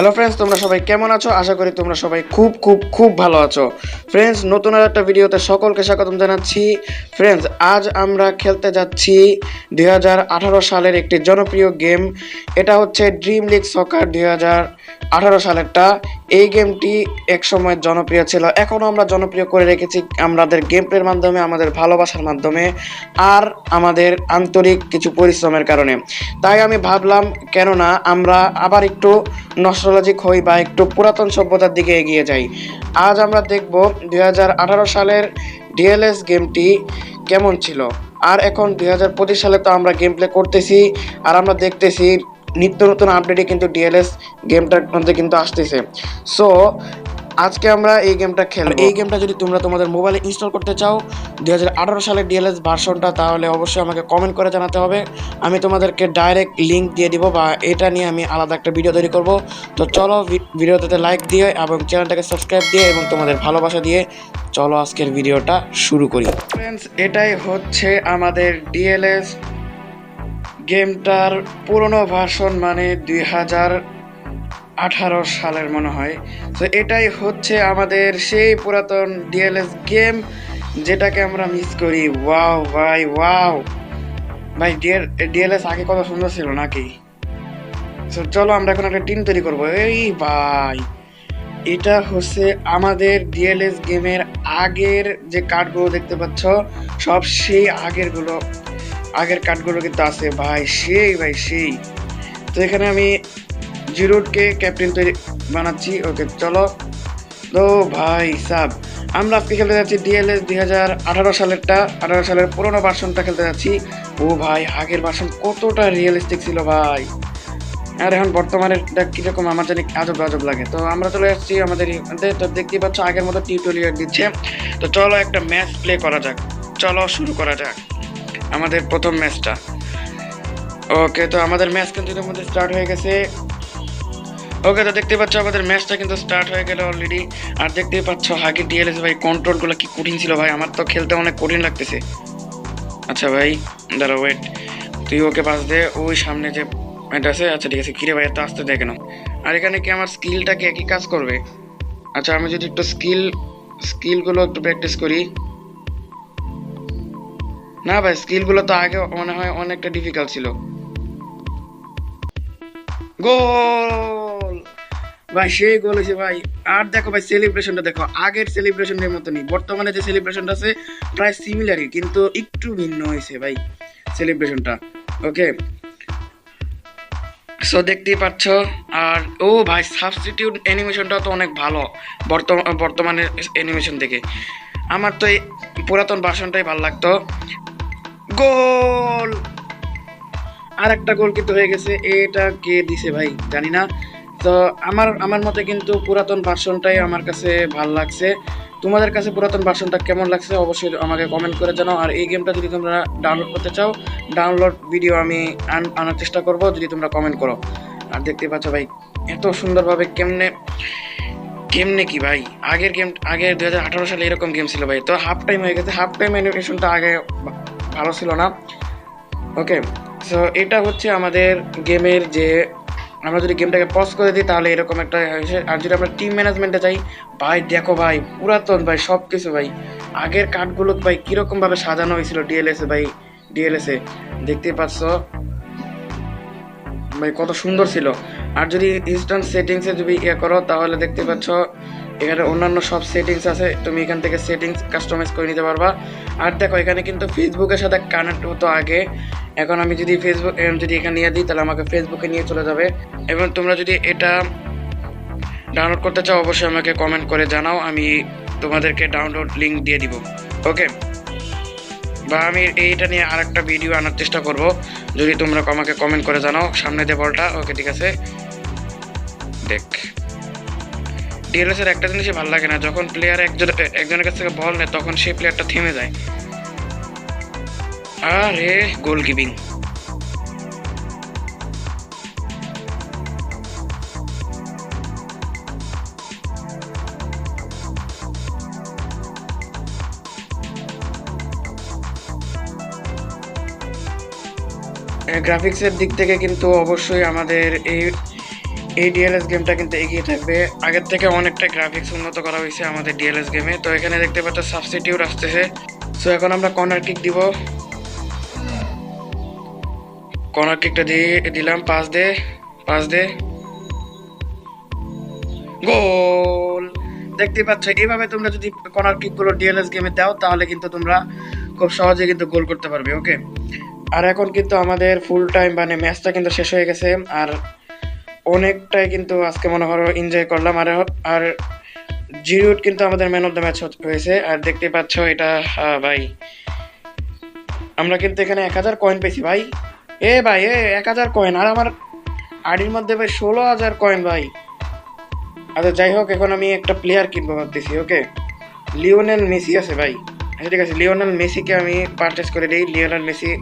Hello friends তোমরা সবাই কেমন আছো? আশা করি তোমরা সবাই খুব খুব খুব ভালো আছো। ফ্রেন্ডস নতুন আর একটা ভিডিওতে সকলকে স্বাগতম জানাচ্ছি। ফ্রেন্ডস আজ আমরা খেলতে যাচ্ছি দু হাজার আঠারো সালের একটি জনপ্রিয় গেম এটা হচ্ছে ড্রিম লিগ সকার দুই আঠারো সালেরটা। এই গেমটি একসময় জনপ্রিয় ছিল। এখনও আমরা জনপ্রিয় করে রেখেছি আমাদের গেম প্লের মাধ্যমে, আমাদের ভালোবাসার মাধ্যমে আর আমাদের আন্তরিক কিছু পরিশ্রমের কারণে। তাই আমি ভাবলাম, কেননা আমরা আবার একটু নস্ট্রোলজিক হই বা একটু পুরাতন সভ্যতার দিকে এগিয়ে যাই। আজ আমরা দেখব দু হাজার আঠারো সালের ডিএলএস গেমটি কেমন ছিল। আর এখন দু হাজার পঁচিশ সালে তো আমরা গেম প্লে করতেছি, আর আমরা দেখতেছি নিত্য নতুন আপডেটে কিন্তু ডিএলএস গেমটার মধ্যে কিন্তু আসতেছে। সো আজকে আমরা এই গেমটা খেলব। এই গেমটা যদি তোমরা তোমাদের মোবাইলে ইনস্টল করতে চাও দু দুই সালের ডিএলএস ভার্সনটা তাহলে অবশ্যই আমাকে কমেন্ট করে জানাতে হবে। আমি তোমাদেরকে ডাইরেক্ট লিঙ্ক দিয়ে দিব বা এটা নিয়ে আমি আলাদা একটা ভিডিও তৈরি করব। তো চলো ভি- ভিডিওটাতে লাইক দিয়ে এবং চ্যানেলটাকে সাবস্ক্রাইব দিয়ে এবং তোমাদের ভালোবাসা দিয়ে চলো আজকের ভিডিওটা শুরু করি। ফ্রেন্ডস এটাই হচ্ছে আমাদের ডিএলএস গেমটার পুরনো ভার্সন মানে দুই হাজার আঠারো সালের মনে হয়। তো এটাই হচ্ছে আমাদের সেই পুরাতন ডিএলএস গেম যেটাকে আমরা মিস করি। ওয়াও ভাই ওয়াও ভাই ডিএল ডিএলএস আগে কত সুন্দর ছিল নাকি? তো চলো আমরা এখন একটা টিম তৈরি করব। এই ভাই, এটা হচ্ছে আমাদের ডিএলএস গেমের আগের যে কার্ডগুলো দেখতে পাচ্ছ, সব সেই আগেরগুলো আগের কার্ডগুলো কিন্তু আছে। ভাই, সেই ভাই, সেই। তো এখানে আমি জিরোডকে ক্যাপ্টেন তৈরি বানাচ্ছি। ওকে, চলো। তো ভাই, সাব, আমরা আজকে খেলতে যাচ্ছি ডিএলএস দুই হাজার আঠারো সালেরটা। আঠারো সালের পুরোনো ভার্সনটা খেলতে যাচ্ছি। ও ভাই, আগের ভার্সন কতটা রিয়েলিস্টিক ছিল ভাই। আর এখন বর্তমানে কীরকম, আমার জানি আজব আজব লাগে। তো আমরা চলে আসছি আমাদের তো দেখতেই পাচ্ছ আগের মতো টিউটোরিয়াল দিচ্ছে। তো চলো একটা ম্যাচ প্লে করা যাক। চলো, শুরু করা যাক। আমাদের প্রথম ম্যাচটা। ওকে, তো আমাদের ম্যাচ কিন্তু ইতিমধ্যে স্টার্ট হয়ে গেছে। ওকে, তো দেখতে পাচ্ছ আমাদের ম্যাচটা কিন্তু স্টার্ট হয়ে গেল অলরেডি আর দেখতেই পাচ্ছ হাগে ডিএলএস ভাই কন্ট্রোলগুলো কি কঠিন ছিল ভাই, আমার তো খেলতে অনেক কঠিন লাগতেছে। আচ্ছা ভাই দাঁড়া ওয়েট তুই ওকে পাস দে, ওই সামনে যে এটা আছে আচ্ছা ঠিক আছে কিরে ভাই, এত আসতে দেয় কেন আর এখানে কি আমার স্কিলটা কি একই কাজ করবে? আচ্ছা আমি যদি একটু স্কিল স্কিলগুলো একটু প্র্যাকটিস করি। না ভাই স্কিলগুলো তো আগে মনে হয় অনেকটা ডিফিকাল্ট ছিল। গোল! ভাই, সেই গোল হয়েছে ভাই। আর দেখো ভাই সেলিব্রেশনটা দেখো, আগের সেলিব্রেশনের মতো নেই বর্তমানে যে সেলিব্রেশনটা আছে, প্রায় সিমিলারই কিন্তু একটু ভিন্ন হয়েছে ভাই সেলিব্রেশনটা ওকে সো দেখতেই পাচ্ছ, আর, ও ভাই সাবস্টিটিউট অ্যানিমেশনটা তো অনেক ভালো বর্তমান বর্তমানের অ্যানিমেশন থেকে আমার তো এই পুরাতন ভাষণটাই ভালো লাগতো। গোল! আর একটা গোল কিন্তু হয়ে গেছে, এটা কে দিছে ভাই? জানি না। তো আমার আমার মতে কিন্তু পুরাতন ভার্সনটাই আমার কাছে ভালো লাগছে। তোমাদের কাছে পুরাতন ভার্সনটা কেমন লাগছে অবশ্যই আমাকে কমেন্ট করে জানাও। আর এই গেমটা যদি তোমরা ডাউনলোড করতে চাও ডাউনলোড ভিডিও আমি আন- আনার চেষ্টা করব, যদি তোমরা কমেন্ট করো। আর দেখতে পাচ্ছ ভাই, এত সুন্দরভাবে কেমনে কেমনে কি ভাই? আগের গেম আগের দু হাজার আঠারো সালে এরকম গেম ছিল ভাই। তো হাফ টাইম হয়ে গেছে হাফ টাইম অ্যানিমেশনটা আগে ভালো ছিল না। ওকে সো এটা হচ্ছে আমাদের গেমের যে, আমরা যদি গেমটাকে পজ করে দিই, তাহলে এরকম একটা হয়েছে। আর যদি আমরা টিম ম্যানেজমেন্টে যাই, ভাই, দেখো ভাই, পুরাতন ভাই সব কিছু ভাই। আগের কার্ডগুলো ভাই, কীরকমভাবে সাজানো হয়েছিল ডিএলএস ভাই ডিএলএস এ দেখতেই পাচ্ছ? ভাই, কত সুন্দর ছিল। আর যদি ইনস্ট্যান্ট সেটিংসে যদি ইয়ে করো, তাহলে দেখতে পাচ্ছ এখানে অন্যান্য সব সেটিংস আছে, তুমি এখান থেকে সেটিংস কাস্টমাইজ করে নিতে পারবা। আর দেখো, এখানে কিন্তু ফেসবুকের সাথে কানেক্ট হতো আগে। এখন আমি যদি ফেসবুক যদি এখানে নিয়ে দিই, তাহলে আমাকে ফেসবুকে নিয়ে চলে যাবে। এবং তোমরা যদি এটা ডাউনলোড করতে চাও, অবশ্যই আমাকে কমেন্ট করে জানাও, আমি তোমাদেরকে ডাউনলোড লিঙ্ক দিয়ে দিব। ওকে বা আমি এইটা নিয়ে আরেকটা ভিডিও আনার চেষ্টা করব। যদি তোমরা আমাকে কমেন্ট করে জানাও, সামনে দিয়ে বলটা। ওকে ঠিক আছে? দেখ। ডিএলএস এর একটা জিনিসই ভালো লাগে না, যখন প্লেয়ার একজন একজনের কাছ থেকে বল নেয়, তখন সেই প্লেয়ারটা থেমে যায়। আরে গোল কিপিং গ্রাফিক্সের দিক থেকে কিন্তু অবশ্যই আমাদের এই এই ডিএলএস গেমটা কিন্তু এগিয়ে থাকবে। আগের থেকে অনেকটা গ্রাফিক্স উন্নত করা হয়েছে আমাদের ডিএলএস গেমে তো এখানে দেখতে পাচ্ছ সাবস্টিটিউট আসতেছে। সো এখন আমরা কর্নার কিক দিব। কর্নার কিকটা দিয়ে দিলাম। পাস দে পাস দে। গোল দেখতে পাচ্ছ এইভাবে তোমরা যদি কর্নার কিকগুলো ডিএলএস গেমে দাও, তাহলে কিন্তু তোমরা খুব সহজে কিন্তু গোল করতে পারবে ওকে আর এখন কিন্তু আমাদের ফুল টাইম মানে ম্যাচটা কিন্তু শেষ হয়ে গেছে। আর অনেকটাই কিন্তু আজকে মনে করো এনজয় করলাম। আর আর জিরোট কিন্তু আমাদের ম্যান অফ দ্য ম্যাচ হয়েছে। আর দেখতে পাচ্ছ এটা ভাই। আমরা কিন্তু এখানে এক হাজার কয়েন পেয়েছি, ভাই। এ ভাই, এ, এক হাজার কয়েন আর আমার আডির মধ্যে ভাই ষোলো হাজার কয়েন ভাই। আচ্ছা যাই হোক, এখন আমি একটা প্লেয়ার কিনবো ভাবতেছি ওকে লিওনেল মেসি আছে, ভাই। আচ্ছা ঠিক আছে, লিওনেল মেসিকে আমি পারচেস করে দিই। লিওনেল মেসি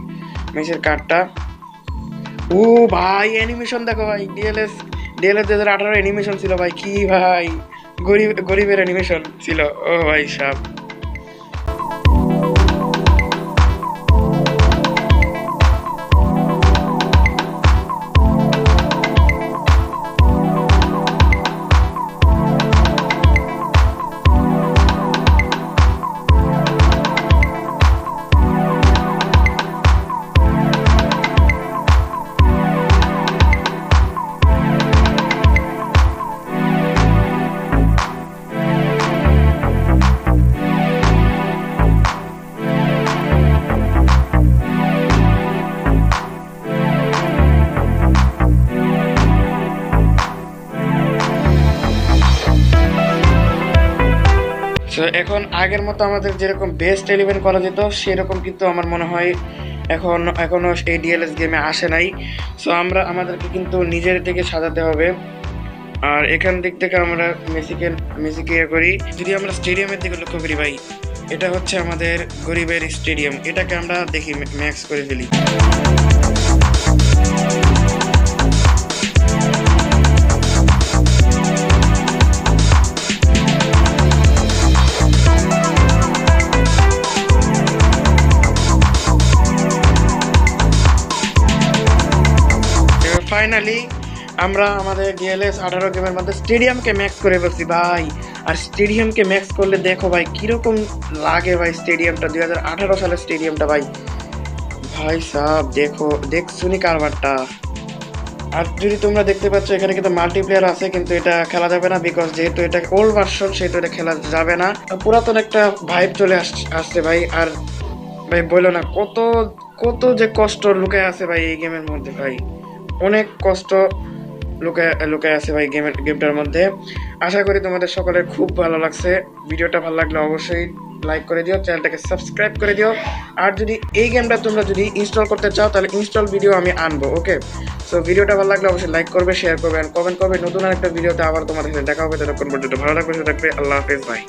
মেসির কার্ডটা ও ভাই অ্যানিমেশন দেখো ভাই ডিএলএস ডিএলএস দু হাজার আঠারো অ্যানিমেশন ছিল ভাই, কি ভাই। গরিব, গরিবের অ্যানিমেশন ছিল। ও ভাই সাব So, এখন আগের মতো আমাদের যেরকম বেস্ট ইলেভেন করা যেত সেরকম কিন্তু আমার মনে হয় এখন এখনও এই ডিএলএস গেমে আসে নাই। সো আমরা আমাদেরকে কিন্তু নিজের থেকে সাজাতে হবে। আর এখান দিক থেকে আমরা মেসিকে মেসিকে ইয়ে করি। যদি আমরা স্টেডিয়ামের দিকে লক্ষ্য করি ভাই এটা হচ্ছে আমাদের গরিবের স্টেডিয়াম। এটাকে আমরা দেখি ম্যাক্স করে ফেলি। ফাইনালি আমরা আমাদের ডিএলএস আঠারো গেমের মধ্যে স্টেডিয়ামকে ম্যাক্স করে ফেলছি, ভাই। আর স্টেডিয়ামকে ম্যাক্স করলে দেখো ভাই, কীরকম লাগে ভাই স্টেডিয়ামটা, দুই হাজার আঠারো সালের স্টেডিয়ামটা ভাই। ভাই সাহ দেখো, দেখ শুনি কারবারটা। আর যদি তোমরা দেখতে পাচ্ছ, এখানে কিন্তু মাল্টিপ্লেয়ার আছে, কিন্তু এটা খেলা যাবে না বিকজ যেহেতু এটা ওল্ড ভার্সন সেহেতু এটা খেলা যাবে না। পুরাতন একটা ভাইব চলে আস- আসছে ভাই, আর ভাই বলল না, কত কত যে কষ্ট লুকায় আছে ভাই এই গেমের মধ্যে ভাই। অনেক কষ্ট লুকায় লুকায় আছে ভাই গেমের গেমটার মধ্যে। আশা করি তোমাদের সকলের খুব ভালো লাগছে। ভিডিওটা ভালো লাগলে অবশ্যই লাইক করে দিও, চ্যানেলটাকে সাবস্ক্রাইব করে দিও। আর যদি এই গেমটা তোমরা যদি ইনস্টল করতে চাও, তাহলে ইনস্টল ভিডিও আমি আনব ওকে সো ভিডিওটা ভালো লাগলে অবশ্যই লাইক করবে শেয়ার করবে আর কমেন্ট করবে। নতুন আরেকটা ভিডিওতে আবার তোমাদের সাথে দেখা হবে। ততক্ষণ পর্যন্ত ভালো লাগবে থাকবে। আল্লাহ হাফেজ ভাই